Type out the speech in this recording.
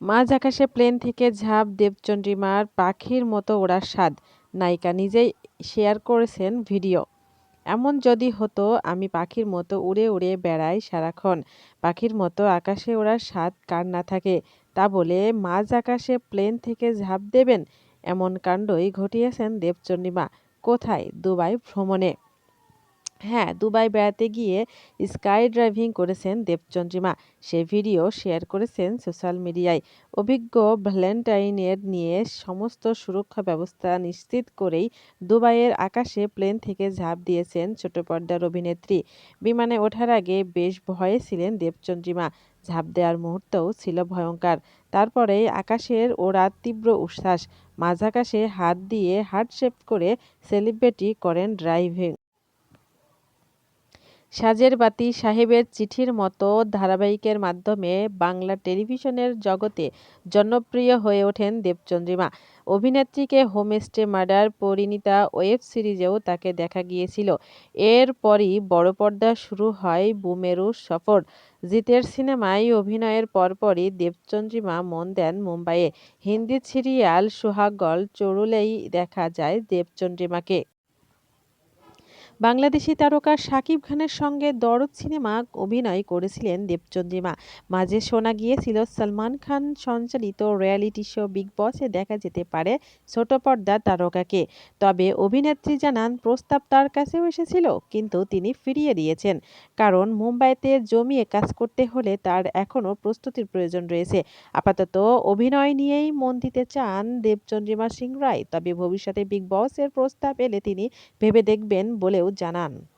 মাঝ আকাশে প্লেন থেকে ঝাঁপ দেবচন্দ্রিমার পাখির মতো ওড়ার স্বাদ। নায়িকা নিজেই শেয়ার করেছেন ভিডিও। এমন যদি হতো, আমি পাখির মতো উড়ে উড়ে বেড়াই সারাক্ষণ। পাখির মতো আকাশে ওড়ার স্বাদ কার না থাকে? তা বলে, মাঝ আকাশে প্লেন থেকে ঝাঁপ দেবেন? এমন কাণ্ডই ঘটিয়েছেন দেবচন্দ্রিমা। কোথায়? দুবাই ভ্রমণে। হ্যাঁ দুবাই বেড়াতে গিয়ে স্কাই ড্রাইভিং করেছেন দেবচন্দ্রিমা। সে ভিডিও শেয়ার করেছেন সোশ্যাল মিডিয়ায়। অভিজ্ঞ ভ্যালেন্টাইনের নিয়ে সমস্ত সুরক্ষা ব্যবস্থা নিশ্চিত করেই দুবাইয়ের আকাশে প্লেন থেকে ঝাঁপ দিয়েছেন ছোট পর্দার অভিনেত্রী। বিমানে ওঠার আগে বেশ ভয়ে ছিলেন দেবচন্দ্রিমা। ঝাঁপ দেওয়ার মুহূর্তও ছিল ভয়ঙ্কর। তারপরেই আকাশের ওড়ার তীব্র উচ্ছ্বাস। মাঝাকাশে হাত দিয়ে হার্ট শেপ করে সেলিব্রেটি করেন ড্রাইভিং। সাজের বাতি সাহেবের চিঠির মতো ধারাবাহিকের মাধ্যমে বাংলা টেলিভিশনের জগতে জনপ্রিয় হয়ে ওঠেন দেবচন্দ্রিমা। অভিনেত্রীকে হোমস্টে মার্ডার পরিণীতা ওয়েব সিরিজেও তাকে দেখা গিয়েছিল। এরপরই বড় পর্দা শুরু হয় বুমেরু সফর। জিতের সিনেমায় অভিনয়ের পরপরই দেবচন্দ্রিমা মন দেন মুম্বাইয়ে। হিন্দি সিরিয়াল সোহাগল চড়ুলেই দেখা যায় দেবচন্দ্রিমাকে। বাংলাদেশি তারকা শাকিব খানের সঙ্গে দরদ সিনেমা অভিনয় করেছিলেন দেবচন্দ্রিমা। মাঝে শোনা গিয়েছিল, সলমান খান সঞ্চালিত রিয়ালিটি শো বিগ বসে দেখা যেতে পারে ছোট পর্দা তারকাকে। তবে অভিনেত্রী জানান, প্রস্তাব তার কাছেও এসেছিল, কিন্তু তিনি ফিরিয়ে দিয়েছেন। কারণ মুম্বাইতে জমিয়ে কাজ করতে হলে তার এখনও প্রস্তুতির প্রয়োজন রয়েছে। আপাতত অভিনয় নিয়েই মন দিতে চান দেবচন্দ্রিমা সিং রায়, তবে ভবিষ্যতে বিগ বসের প্রস্তাব এলে তিনি ভেবে দেখবেন বলেও জানান।